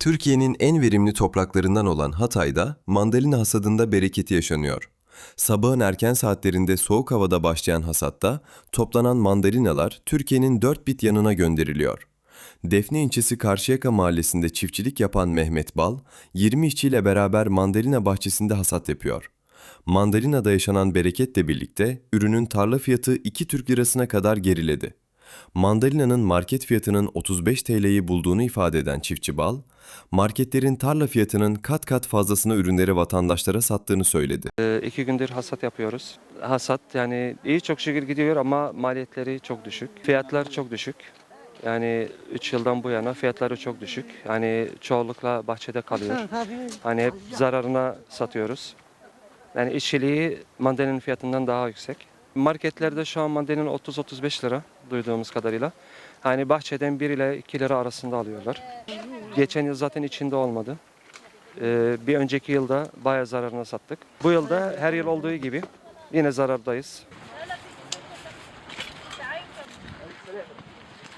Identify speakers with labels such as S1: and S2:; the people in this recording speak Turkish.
S1: Türkiye'nin en verimli topraklarından olan Hatay'da mandalina hasadında bereketi yaşanıyor. Sabahın erken saatlerinde soğuk havada başlayan hasatta toplanan mandalinalar Türkiye'nin dört bit yanına gönderiliyor. Defne ilçesi Karşıyaka mahallesinde çiftçilik yapan Mehmet Bal, 20 işçiyle beraber mandalina bahçesinde hasat yapıyor. Mandalina'da yaşanan bereketle birlikte ürünün tarla fiyatı 2 Türk lirasına kadar geriledi. Mandalina'nın market fiyatının 35 TL'yi bulduğunu ifade eden çiftçi Bal, marketlerin tarla fiyatının kat kat fazlasına ürünleri vatandaşlara sattığını söyledi.
S2: Ee, iki gündür hasat yapıyoruz. Hasat yani iyi çok şükür gidiyor ama maliyetleri çok düşük. Fiyatlar çok düşük. Yani 3 yıldan bu yana fiyatları çok düşük. Yani çoğunlukla bahçede kalıyor. Hani hep zararına satıyoruz. Yani işçiliği mandalinin fiyatından daha yüksek. Marketlerde şu an mandalina 30-35 lira duyduğumuz kadarıyla. Hani bahçeden 1 ile 2 lira arasında alıyorlar. Geçen yıl zaten içinde olmadı. Ee, bir önceki yılda bayağı zararına sattık. Bu yılda her yıl olduğu gibi yine zarardayız.